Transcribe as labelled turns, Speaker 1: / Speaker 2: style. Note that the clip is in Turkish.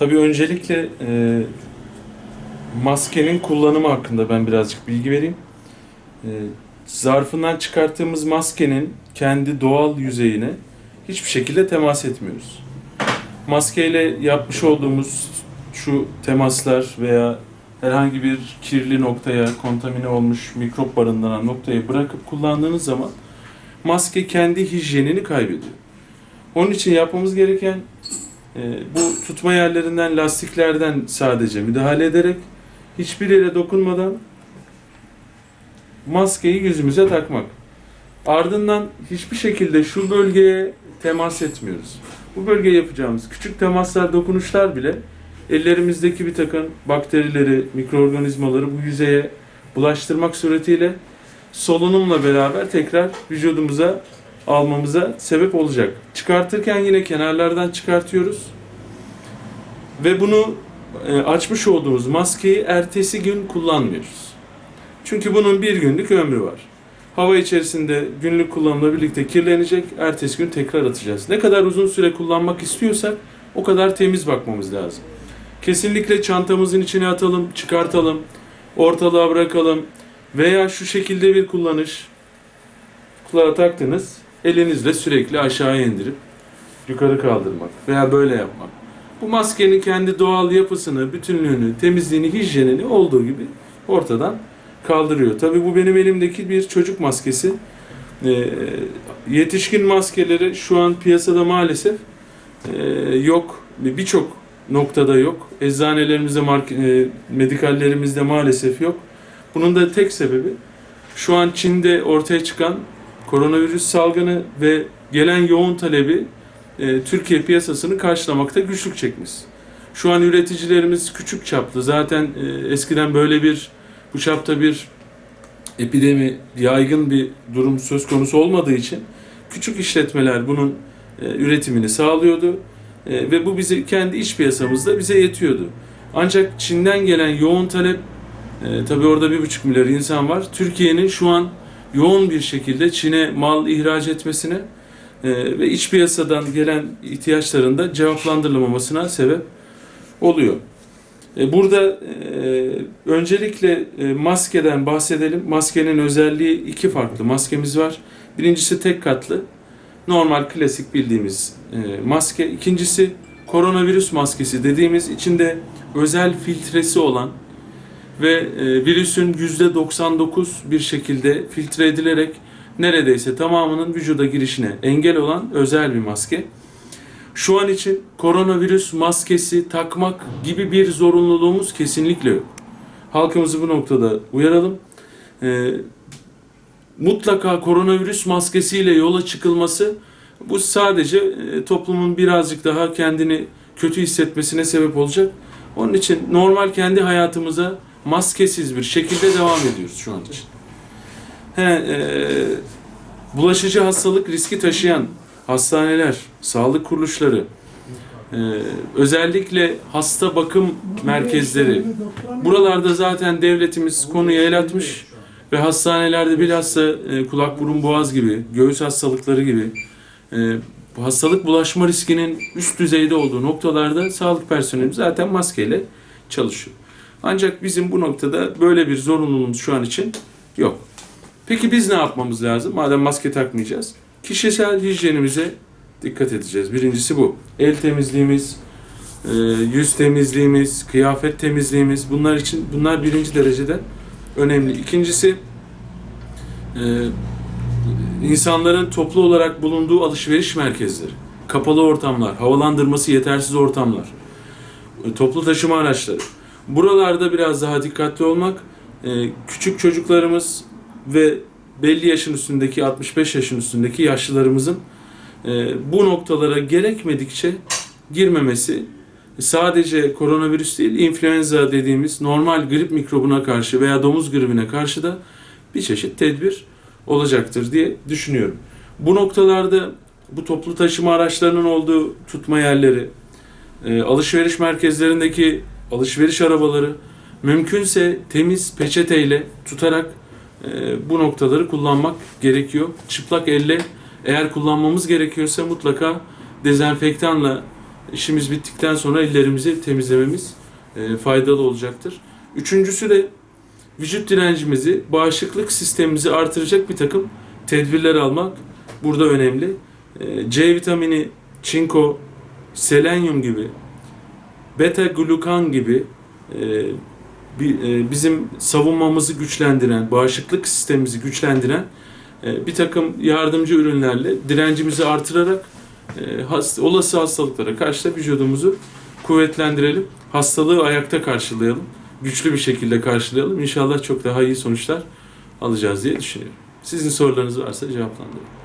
Speaker 1: Tabii öncelikle e, maskenin kullanımı hakkında ben birazcık bilgi vereyim. E, zarfından çıkarttığımız maskenin kendi doğal yüzeyine hiçbir şekilde temas etmiyoruz. Maskeyle yapmış olduğumuz şu temaslar veya herhangi bir kirli noktaya, kontamine olmuş mikrop barındıran noktaya bırakıp kullandığınız zaman maske kendi hijyenini kaybediyor. Onun için yapmamız gereken bu tutma yerlerinden, lastiklerden sadece müdahale ederek hiçbir yere dokunmadan maskeyi yüzümüze takmak. Ardından hiçbir şekilde şu bölgeye temas etmiyoruz. Bu bölgeye yapacağımız küçük temaslar, dokunuşlar bile ellerimizdeki bir takım bakterileri, mikroorganizmaları bu yüzeye bulaştırmak suretiyle solunumla beraber tekrar vücudumuza almamıza sebep olacak. Çıkartırken yine kenarlardan çıkartıyoruz. Ve bunu e, açmış olduğumuz maskeyi ertesi gün kullanmıyoruz. Çünkü bunun bir günlük ömrü var. Hava içerisinde günlük kullanımla birlikte kirlenecek, ertesi gün tekrar atacağız. Ne kadar uzun süre kullanmak istiyorsak o kadar temiz bakmamız lazım. Kesinlikle çantamızın içine atalım, çıkartalım, ortalığa bırakalım veya şu şekilde bir kullanış. Kulağa taktınız, elinizle sürekli aşağıya indirip yukarı kaldırmak veya böyle yapmak. Bu maskenin kendi doğal yapısını, bütünlüğünü, temizliğini, hijyenini olduğu gibi ortadan kaldırıyor. Tabii bu benim elimdeki bir çocuk maskesi. Ee, yetişkin maskeleri şu an piyasada maalesef e, yok. Birçok noktada yok. Eczanelerimizde, e, medikallerimizde maalesef yok. Bunun da tek sebebi şu an Çin'de ortaya çıkan koronavirüs salgını ve gelen yoğun talebi e, Türkiye piyasasını karşılamakta güçlük çekmiş. Şu an üreticilerimiz küçük çaplı. Zaten e, eskiden böyle bir bu çapta bir epidemi, yaygın bir durum söz konusu olmadığı için küçük işletmeler bunun e, üretimini sağlıyordu. E, ve bu bizi kendi iç piyasamızda bize yetiyordu. Ancak Çin'den gelen yoğun talep, e, tabii orada bir buçuk milyar insan var. Türkiye'nin şu an yoğun bir şekilde Çin'e mal ihraç etmesine e, ve iç piyasadan gelen ihtiyaçların da cevaplandırılamamasına sebep oluyor. E, Burada e, öncelikle maskeden bahsedelim. Maskenin özelliği iki farklı maskemiz var. Birincisi tek katlı, normal klasik bildiğimiz maske. İkincisi koronavirüs maskesi dediğimiz içinde özel filtresi olan ve e, virüsün %99 bir şekilde filtre edilerek neredeyse tamamının vücuda girişine engel olan özel bir maske. Şu an için koronavirüs maskesi takmak gibi bir zorunluluğumuz kesinlikle yok. Halkımızı bu noktada uyaralım. Ee, mutlaka koronavirüs maskesiyle yola çıkılması bu sadece e, toplumun birazcık daha kendini kötü hissetmesine sebep olacak. Onun için normal kendi hayatımıza maskesiz bir şekilde devam ediyoruz şu an için. He, e, bulaşıcı hastalık riski taşıyan hastaneler, sağlık kuruluşları, e, özellikle hasta bakım merkezleri, buralarda zaten devletimiz konuya el atmış ve hastanelerde bilhassa e, kulak burun boğaz gibi, göğüs hastalıkları gibi e, hastalık bulaşma riskinin üst düzeyde olduğu noktalarda sağlık personeli zaten maskeyle çalışıyor. Ancak bizim bu noktada böyle bir zorunluluğumuz şu an için yok. Peki biz ne yapmamız lazım? Madem maske takmayacağız. Kişisel hijyenimize dikkat edeceğiz. Birincisi bu. El temizliğimiz, e, yüz temizliğimiz, kıyafet temizliğimiz bunlar için bunlar birinci derecede önemli. İkincisi e, insanların toplu olarak bulunduğu alışveriş merkezleri, kapalı ortamlar, havalandırması yetersiz ortamlar, e, toplu taşıma araçları. Buralarda biraz daha dikkatli olmak, e, küçük çocuklarımız ve belli yaşın üstündeki 65 yaşın üstündeki yaşlılarımızın e, bu noktalara gerekmedikçe girmemesi sadece koronavirüs değil influenza dediğimiz normal grip mikrobuna karşı veya domuz gribine karşı da bir çeşit tedbir olacaktır diye düşünüyorum. Bu noktalarda bu toplu taşıma araçlarının olduğu tutma yerleri, e, alışveriş merkezlerindeki alışveriş arabaları mümkünse temiz peçeteyle tutarak e, bu noktaları kullanmak gerekiyor. Çıplak elle eğer kullanmamız gerekiyorsa mutlaka dezenfektanla işimiz bittikten sonra ellerimizi temizlememiz e, faydalı olacaktır. Üçüncüsü de vücut direncimizi, bağışıklık sistemimizi artıracak bir takım tedbirler almak burada önemli. E, C vitamini, çinko, selenyum gibi, beta glukan gibi e, e, bizim savunmamızı güçlendiren, bağışıklık sistemimizi güçlendiren e, bir takım yardımcı ürünlerle direncimizi artırarak olası hastalıklara karşı da vücudumuzu kuvvetlendirelim. Hastalığı ayakta karşılayalım. Güçlü bir şekilde karşılayalım. İnşallah çok daha iyi sonuçlar alacağız diye düşünüyorum. Sizin sorularınız varsa cevaplandırın.